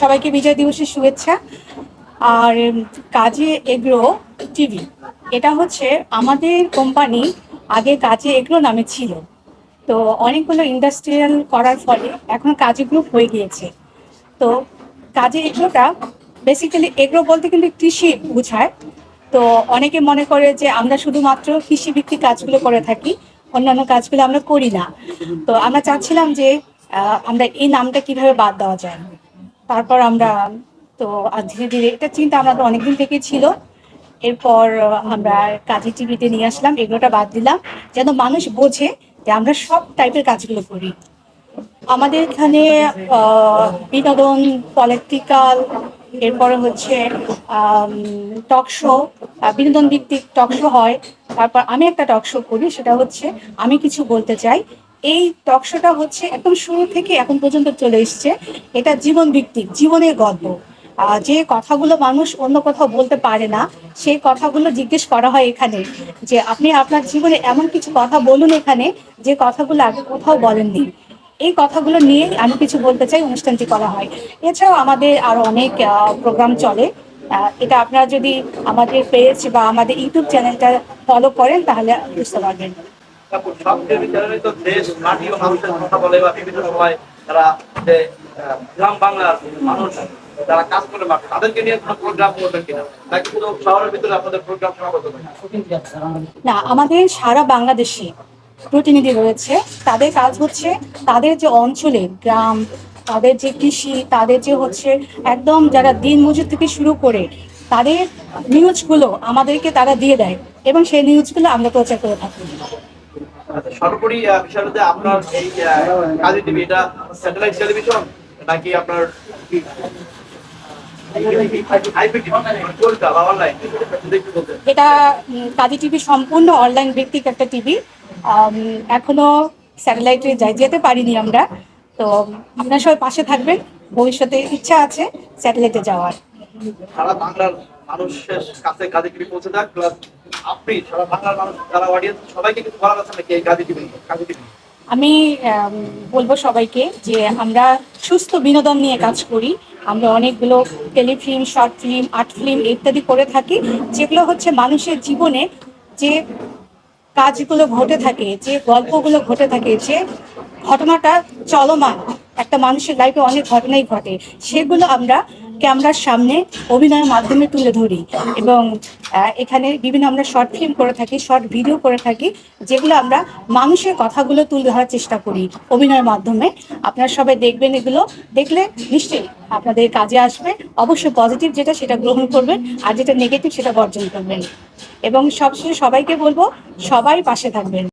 সবাইকে বিজয় দিবসের শুভেচ্ছা। আর কাজে এগ্রো টিভি। এটা হচ্ছে আমাদের কোম্পানি আগে কাজে এগ্রো নামে ছিল। তো অনেকগুলো ইন্ডাস্ট্রিয়াল করার ফলে এখন কাজে গ্রুপ হয়ে গিয়েছে। তো কাজে এগ্রোটা বেসিক্যালি এগ্রো বলতে কিন্তু কৃষি বোঝায়। তো অনেকে মনে করে যে আমরা শুধুমাত্র কৃষি ভিত্তিক কাজগুলো করে থাকি, অন্যান্য কাজগুলো আমরা করি না। তো আমরা চাচ্ছিলাম যে আমরা এই নামটা কীভাবে বাদ দেওয়া যায়। তারপর আমরা তো ধীরে ধীরে, এটা চিন্তা আমাদের অনেকদিন থেকে ছিল। এরপর আমরা কাজী টিভিতে নিয়ে আসলাম, এগুলোটা বাদ দিলাম, যেন মানুষ বোঝে যে আমরা সব টাইপের কাজগুলো করি। আমাদের এখানে বিনোদন, পলিটিক্যাল, এরপরে হচ্ছে টক শো বিনোদন ভিত্তিক টক শো হয়। তারপর আমি একটা টক শো করি, সেটা হচ্ছে আমি কিছু বলতে চাই। এই টক শোটা হচ্ছে একদম শুরু থেকে এখন পর্যন্ত চলে এসছে। এটা জীবন ভিত্তিক, জীবনের গল্প। যে কথাগুলো মানুষ অন্য কোথাও বলতে পারে না, সেই কথাগুলো জিজ্ঞেস করা হয় এখানে যে, আপনি আপনার জীবনে এমন কিছু কথা বলুন এখানে যে কথাগুলো আগে কোথাও বলেননি। এই কথাগুলো নিয়ে আমি কিছু বলতে চাই, অনুষ্ঠানটি করা হয়। এছাড়াও আমাদের আরও অনেক প্রোগ্রাম চলে। এটা আপনারা যদি আমাদের পেজ বা আমাদের ইউটিউব চ্যানেলটা ফলো করেন, তাহলে বুঝতে পারবেন। না, আমাদের সারা বাংলাদেশে প্রতিনিধি রয়েছে। তাদের কাজ হচ্ছে তাদের যে অঞ্চলে, গ্রাম, তাদের যে কৃষি, তাদের যে হচ্ছে একদম যারা দিন মজুর থেকে শুরু করে, তাদের নিউজগুলো আমাদেরকে তারা দিয়ে দেয় এবং সেই নিউজগুলো আমরা প্রচার করে থাকি। সর্বোপরি বিষয় আপনার এই টিভি, এটা স্যাটেলাইট টেলিভিশন নাকি আপনার এটা কাজী টিভি সম্পূর্ণ অনলাইন ভিত্তিক একটা টিভি। এখনও স্যাটেলাইটে যাই যেতে পারিনি আমরা। তো আপনারা সবাই পাশে থাকবেন। ভবিষ্যতে ইচ্ছা আছে স্যাটেলাইটে যাওয়ার। সারা বাংলার মানুষের কাছে গাজী পৌঁছে যাক প্লাস আপনি সারা বাংলার মানুষ যারা অডিয়েন্স সবাইকে কিছু বলা যাচ্ছে নাকি এই গাজী টিভি আম, বলব সবাইকে যে আমরা সুস্থ বিনোদন নিয়ে কাজ করি। আমরা অনেকগুলো telefilm short film art film ইত্যাদি করে থাকি যেগুলো হচ্ছে মানুষের জীবনে যে কাজগুলো ঘটে থাকে যে গল্পগুলো ঘটে থাকে যে ঘটনাটা চলমান একটা মানুষের লাইফে অনেক ঘটনাই ঘটে সেগুলো আমরা ক্যামেরার সামনে অভিনয়ের মাধ্যমে তুলে ধরি এবং এখানে বিভিন্ন আমরা শর্ট ফিল্ম করে থাকি শর্ট ভিডিও করে থাকি, যেগুলো আমরা মানুষের কথাগুলো তুলে ধরার চেষ্টা করি অভিনয়ের মাধ্যমে। আপনারা সবাই দেখবেন এগুলো, দেখলে নিশ্চয়ই আপনাদের কাজে আসবে। অবশ্যই পজিটিভ যেটা সেটা গ্রহণ করবেন, আর যেটা নেগেটিভ সেটা বর্জন করবেন। এবং সবশেষে সবাইকে বলব, সবাই পাশে থাকবেন।